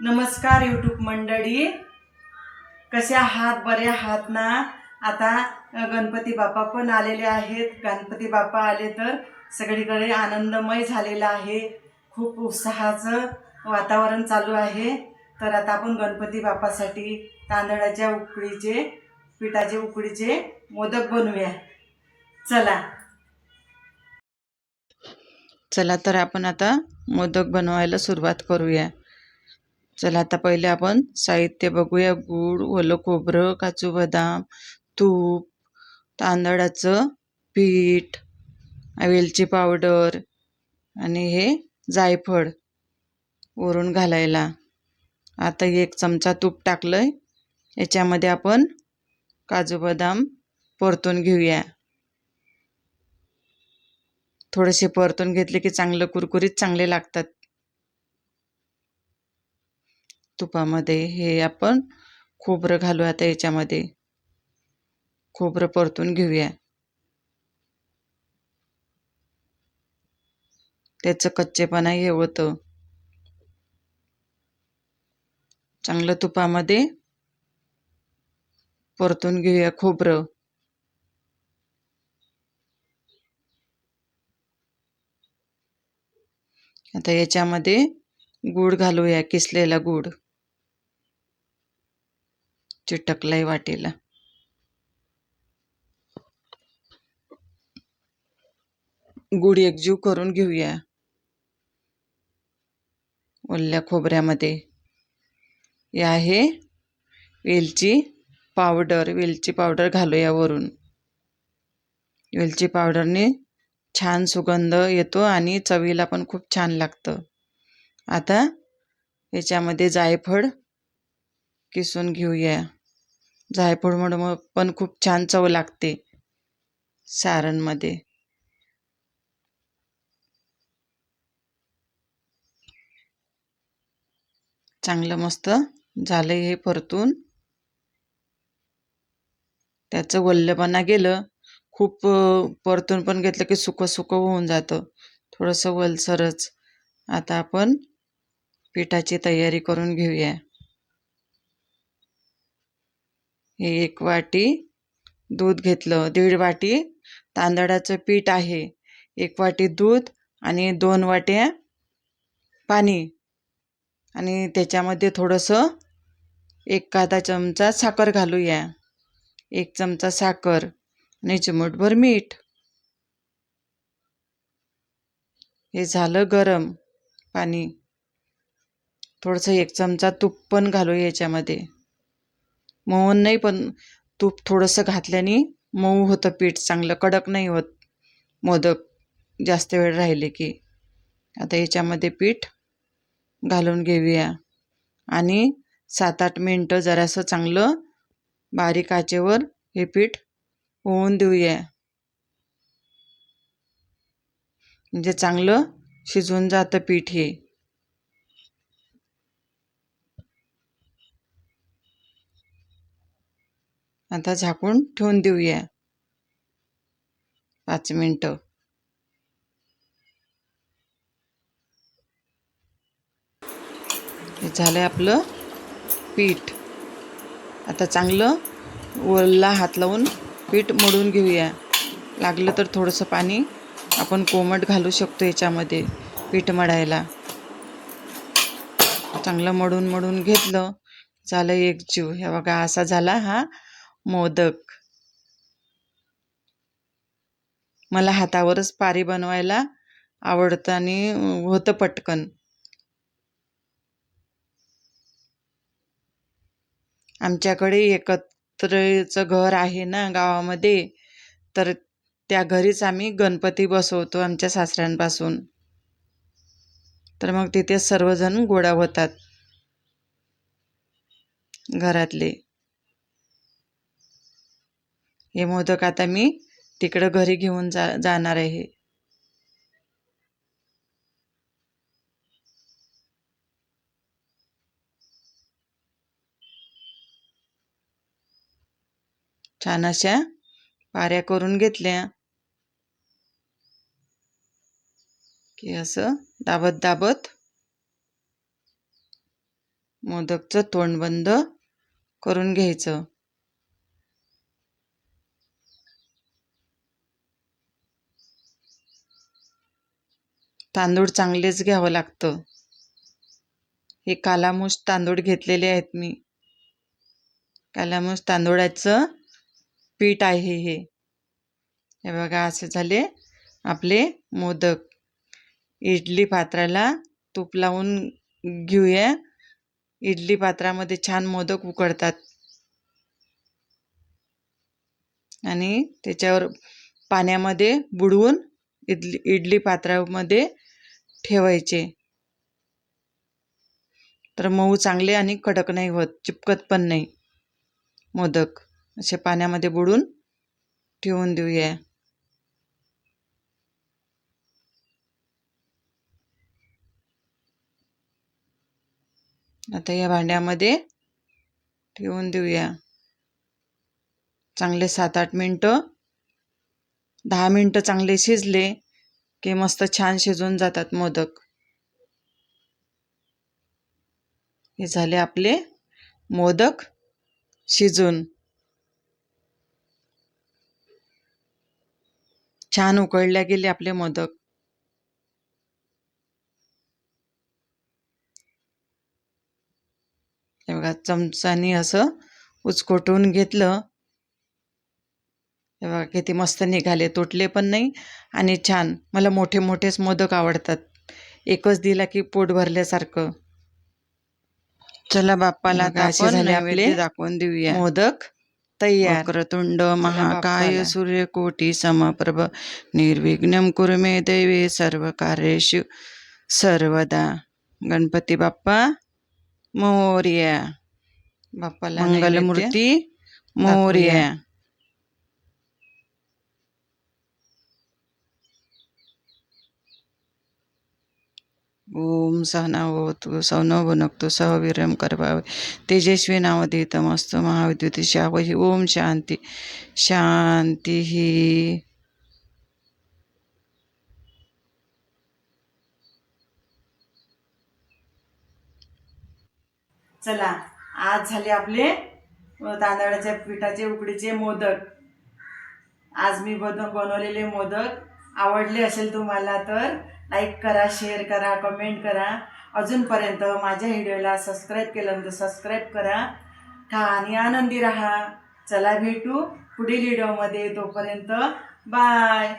नमस्कार यूट्यूब मंडळी. कसे आहात? बरे आहात ना? आता गणपती बाप्पा पण आलेले आहेत. गणपती बाप्पा आले तर सगळीकडे आनंदमय झालेला आहे. खूप उत्साहाचं वातावरण चालू आहे. तर आता आपण गणपती बाप्पासाठी तांदळाच्या उकडीचे पिठाचे उकडीचे मोदक बनवूया. चला. चला तर आपण आता मोदक बनवायला सुरुवात करूया. चला आता पहिले आपण साहित्य बघूया. गूळ ओलं खोबरं काजू बदाम तूप तांदळाचं पीठ वेलची पावडर आणि हे जायफळ वरून घालायला. आता एक चमचा तूप टाकलंय. याच्यामध्ये आपण काजू बदाम परतून घेऊया. थोडेसे परतून घेतले की चांगलं कुरकुरीत चांगले लागतात. तुपामध्ये हे आपण खोबरं घालू आता याच्यामध्ये. खोबरं परतून घेऊया. त्याचं कच्चेपणा हे होतं. चांगलं तुपामध्ये परतून घेऊया खोबरं. आता याच्यामध्ये गूळ घालूया किसलेला गूळ. चिटकलाय वाटेला. गुढ एकजीव करून घेऊया. ओल्या खोबऱ्यामध्ये. हे आहे वेलची पावडर. वेलची पावडर घालूया वरून वेलची पावडरने छान सुगंध येतो आणि चवीला पण खूप छान लागतं. आता याच्यामध्ये जायफळ किसून घेऊया. जायफळमुळे मग पण खूप छान चव लागते सारणमध्ये. चांगलं मस्त झालं हे परतून. त्याचं वल्लपणा गेलं. खूप परतून पण घेतलं की सुकं सुकं होऊन जातं. थोडंसं वलसरच. आता आपण पिठाची तयारी करून घेऊया हे एक वाटी दूध घेतलं दीड वाटी तांदळाचं पीठ आहे एक वाटी दूध आणि दोन वाट्या पाणी. आणि त्याच्यामध्ये थोडंसं एक चमचा साखर घालूया एक चमचा साखर आणि चिमूटभर मीठ. हे झालं गरम पाणी. थोडंसं एक चमचा तूप पण घालू याच्यामध्ये. मऊन नाही पण तूप थोडंसं घातल्याने मऊ होतं पीठ चांगलं कडक नाही होत. मोदक जास्त वेळ राहिले की. आता याच्यामध्ये पीठ घालून घेऊया. आणि सात आठ मिनटं जरासं चांगलं बारीक आचेवर हे पीठ होऊन देऊया. म्हणजे चांगलं शिजून जातं पीठ हे. आता झाकून ठेवून देऊया. पाच मिनटं. हे झालं आपलं पीठ. आता चांगलं वरला हात लावून पीठ मळून घेऊया. लागलं तर थोडंसं पाणी आपण कोमट घालू शकतो याच्यामध्ये पीठ मळायला. चांगलं मळून मळून घेतलं. झालं एक जीव. हे बघा असा झाला हा मोदक. मला हातावरच पारी बनवायला आवडतं आणि होतं पटकन. आमच्याकडे एकत्रचं घर आहे ना गावामध्ये तर त्या घरीच आम्ही गणपती बसवतो आमच्या सासऱ्यांपासून. तर मग तिथे सर्वजण गोळा होतात. घरातले. हे मोदक आता मी तिकडं घरी घेऊन जा जाणार आहे. छान अशा पाऱ्या करून घेतल्या. की असं दाबत दाबत मोदकचं तोंड बंद करून घ्यायचं. तांदूळ चांगलेच घ्यावं लागतं. हे कालामुस तांदूळ घेतलेले आहेत मी. कालामूस तांदूळाचं पीठ आहे हे. हे बघा असे झाले आपले मोदक. इडली पात्राला तूप लावून घेऊया. इडली पात्रामध्ये छान मोदक उकडतात. आणि त्याच्यावर पाण्यामध्ये बुडवून इडली इडली पात्रामध्ये ठेवायचे. तर मऊ चांगले आणि कडक नाही होत चिपकत पण नाही. मोदक असे पाण्यामध्ये बुडून ठेवून देऊया. आता या भांड्यामध्ये ठेवून देऊया. चांगले सात आठ मिनटं दहा मिनटं चांगले शिजले की मस्त छान शिजून जातात मोदक. हे झाले आपले मोदक शिजून. छान उकळल्या गेले आपले मोदक. बघा चमचानी असं उचकोटून घेतलं. बघा किती मस्त निघाले तुटले पण नाही आणि छान. मला मोठे मोठेच मोदक आवडतात. एकच दिला की पोट भरल्यासारखं. चला बाप्पाला असे आपण झाले आपले दाखवून देऊया. मोदक तयार. वक्रतुंड महाकाय बाप्पाला. सूर्यकोटी समप्रभ निर्विघ्नं कुरु मे दैवे सर्व कार्येषु सर्वदा. गणपती बाप्पा मोर्या. बाप्पाला मंगलमूर्ती मोर्या. ओम सहनावतो सौनव भुनकतो सह करवावे तेजस्वी नावधीतमस्तु महाविद्युतिशावहि ओम शांती शांती चला आज झाले आपले तांदळाच्या पिठाचे उकडीचे मोदक. आज मी बन बनवलेले मोदक. आवडले असेल तुम्हाला तर लाईक करा शेअर करा कमेंट करा. अजूनपर्यंत माझ्या व्हिडिओला सबस्क्राईब केलं तर सबस्क्राईब करा. खा आणि आनंदी राहा. चला भेटू पुढील व्हिडिओमध्ये तोपर्यंत बाय